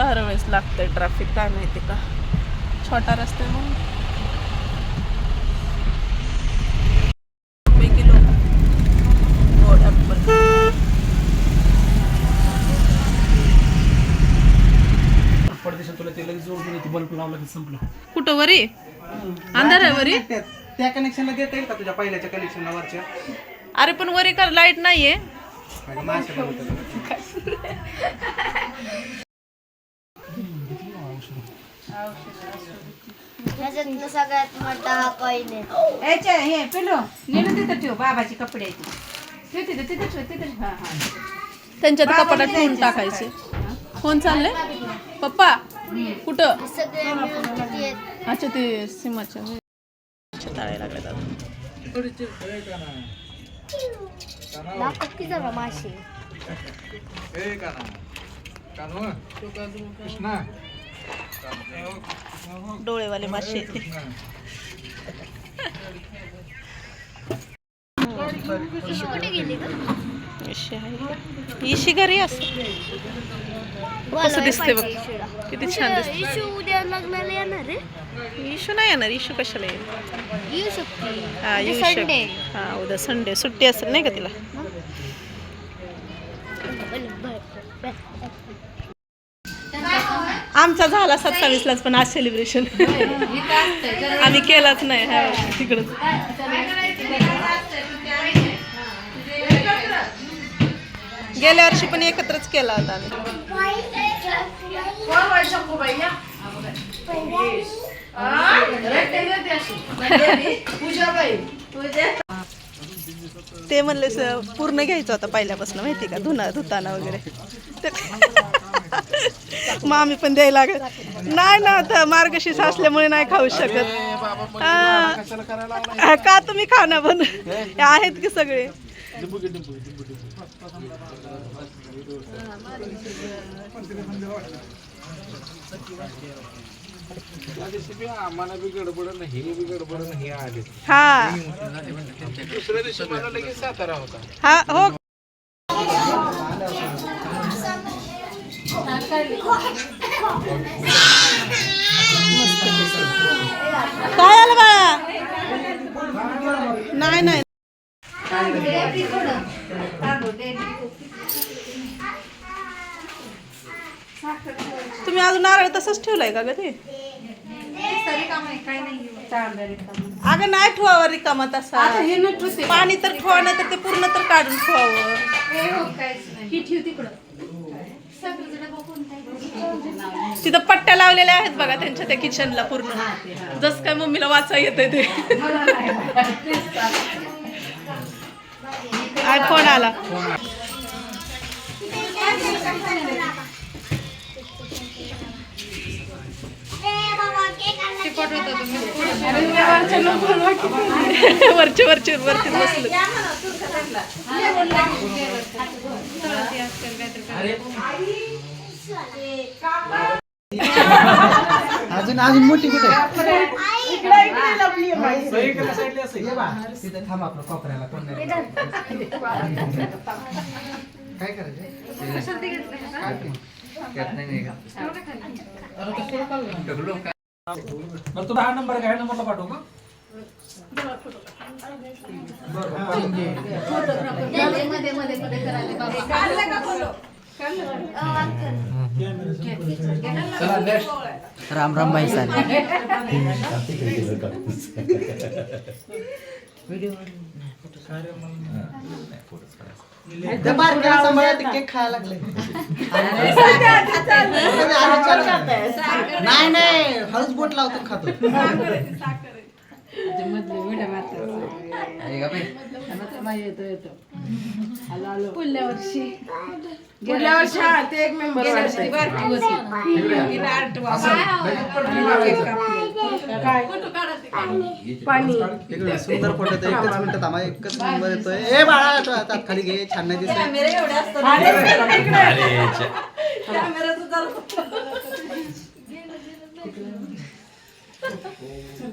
आधी इथंच आपल्याला हर वेळेस लागतंय ट्रॅफिक काय माहिती का? छोटा रस्ता आहे म्हणून. रुपये किलो गोड ॲपल पडदेशात तुला ते लगेच जोडून येते बल्ब लावला की संपलं. कुठं वरी? अंधार आहे वरी? त्या- त्या कनेक्शनला देता येईल का तुझ्या पहिल्याच्या कनेक्शनला वरच्या? अरे पण वरी का लाइट नाहीये? होतं. सगळ्यात मोठा हा आहे. याच्या हे पिलो नेलं तिथं ठेव बाबाची कपड्याची ठेव तिथं तिथं ठेव तिथं ठेव. हा हा. त्यांच्यात कपाटात फोन टाकायचे. फोन चालले पप्पा कुठं? सगळे मिळून किती आहेत. अच्छा ते सिमाच्या ताळे लागले दाखव की जरा मासे डोळेवाले मासे इशू कुठे गेली का इशी इशी घरी असं. कसं दिसते बघ. किती छान दिसते इशू उद्या लग्नाला येणार आहे. इशू नाही येणार इशू कशाला येईल? हा शक हा उद्या संडे सुट्टी असेल नाही का तिला? आमचा झाला सत्तावीसलाच पण आज सेलिब्रेशन आम्ही केलाच नाही हा तिकडं. गेल्या वर्षी पण एकत्रच केला होता आम्ही. ते म्हणले सर पूर्ण घ्यायचं होता पहिल्यापासून माहिती का? धुना धुताना वगैरे. मग आम्ही पण द्यायला लागत नाही ना आता मार्गशीर्ष असल्यामुळे नाही खाऊ शकत. हा. का तुम्ही खा ना पण हे आहेत की सगळे आम्हाला बी गडबड नाही हे बी गडबड नाही आले हा. दुसऱ्या दिवशी मला लगेच सातारा होता. हा हो. तुम्ही अजून नारळ तसंच ठेवलाय का ग ते? अगं नाही ठेवावं रिकामा तसा. पाणी तर ठेवा नाही तर ते पूर्ण तर काढून ठेवावं. तिथं पट्ट्या लावलेल्या आहेत बघा त्यांच्या त्या किचनला पूर्ण. जस काय मम्मीला वाचा येते ते. आयफोन आला. वरचे वरचे वरती बसले. अजून अजून मोठी कुठे? सगळीकडे साईडला असेल ये बा तिथे थांब आपलं कोपऱ्याला कोण नाही काय करायचं बरं तुला हा नंबर काय नंबरला पाठवू का राम राम भाई बारक्याला सांभाळा ते केक खायला लागले. नाही नाही हळूच बोट लावतो खातो. गेल्या वर्षी. हा, ते एक मेंबर हिला आठ वाजता. पाणी. इकडे सुंदर फोटो येतो एकच मिनिट थांबा. एकच नंबर येतोय. ए बाळा तो हातात खाली घे. छान नाही दिसत झूम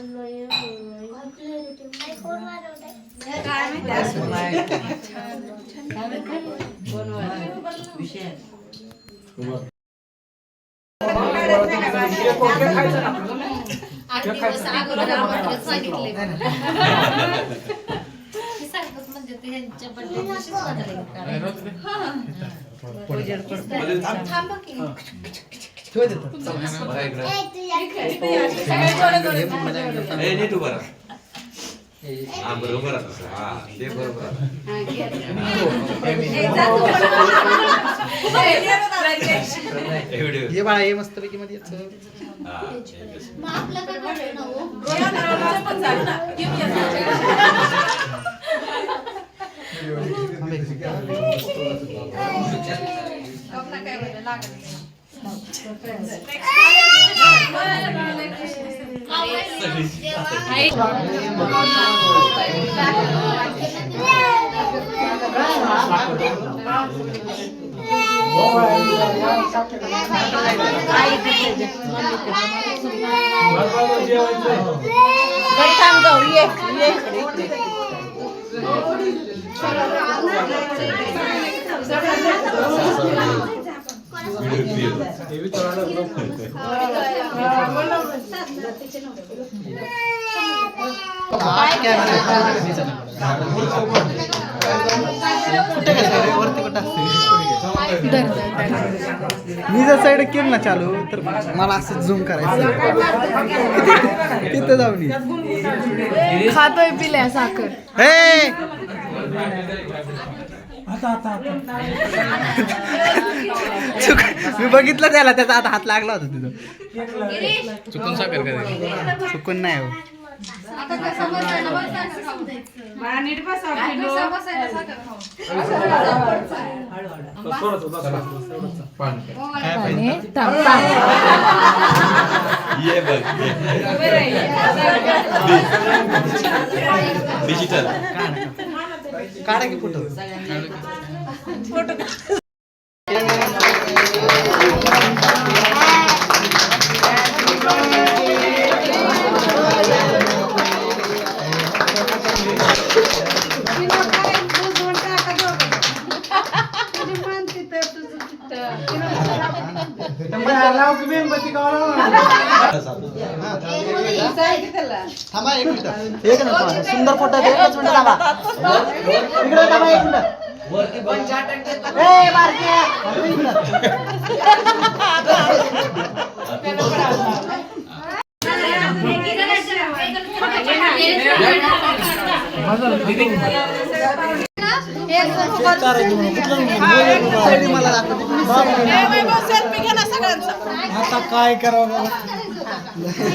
आठ दिवस अगोदर आम्हाला सांगितले सारखंच म्हणजे ते ह्यांच्या birthday दिवशीच बदलायला करायचं. थांबा की. ए नीट उभा राहा. हा बरोबर. हा ते बरोबर ये बाळा ये मस्त पैकी मध्ये याचं. हा, yes. मी जर साईड केलं ना चालू तर मला असं झूम करायचं तिथं जाऊन खातोय पिल्या साखर. हे! चुक मी बघितलं त्याला त्याचा आता हात लागला होता तिथं. चुकून साखर का चुकून नाही हो. बाळा नीट बसा पिल्लू. काय पाहिजे ये बघ डिजिटल. काढा की फोटो? थांबा एक मिनिट. एक मिनिट सुंदर फोटो आहे, एकच मिनिट थांबा. इकडे थांबा एक मिनिट. मला आता काय करावं? व्हिडिओ?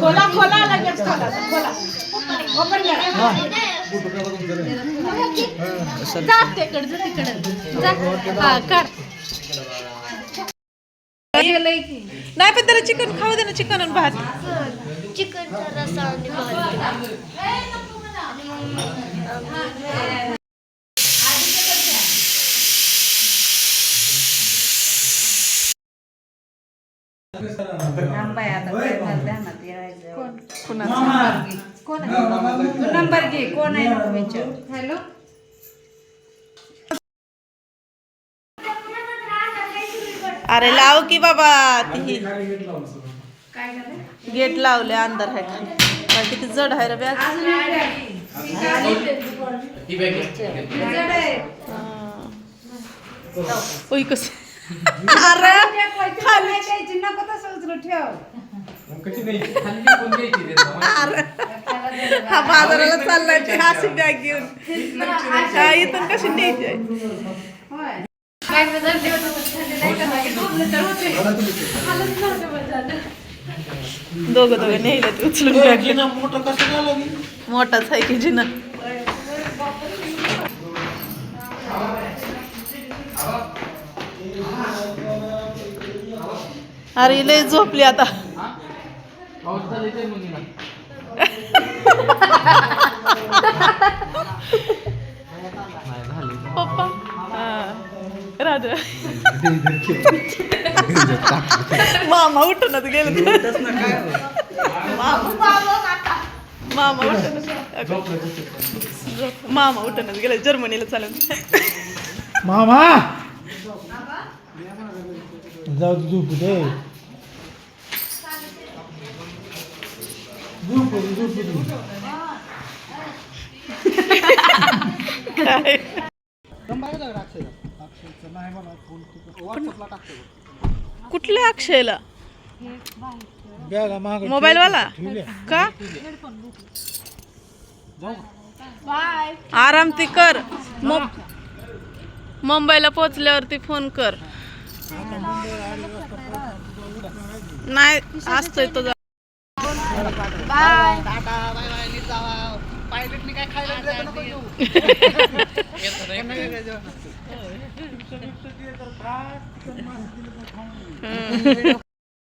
खोला खोला लगेच खोला खोला ओपन करा जा तिकडं, जा तिकडं. जा. हा, काढ. नाही पण त्याला चिकन खाऊ दे ना चिकन आणि भात. चिकनचा आणि भात. नंबर घे. कोण आहे? हॅलो? अरे लाव की बाबा ती. गेट लावले अंदर आहे किती जड आहे रे बॅग. ओय कस अरे खाली द्यायची. नको तसं उचलून ठेव? हा बाजाराला चाललाय ते अशी बॅग घेऊन. हा, इथून कशी न्यायची आहे बॅग जर ठेवत होतं, खाली नाही झालं. दोघं दोघं ते उचलून बॅग मोठाच आहे की जिना. अरे लय झोपली आता. पप्पा. राजा मामा उठूनच गेले. मामा. मामा उठूनच. मामा उठूनच गेले जर्मनीला चालून. मामा! जाऊ दे झोपू दे. झोपू झोपू काय? कुठल्या अक्षयला? मोबाईल वाला का? आराम ती कर. मु- मुंबईला पोचल्यावरती फोन कर. नाही असतोय तो काय खायला दिलं नको देऊ. हम्म.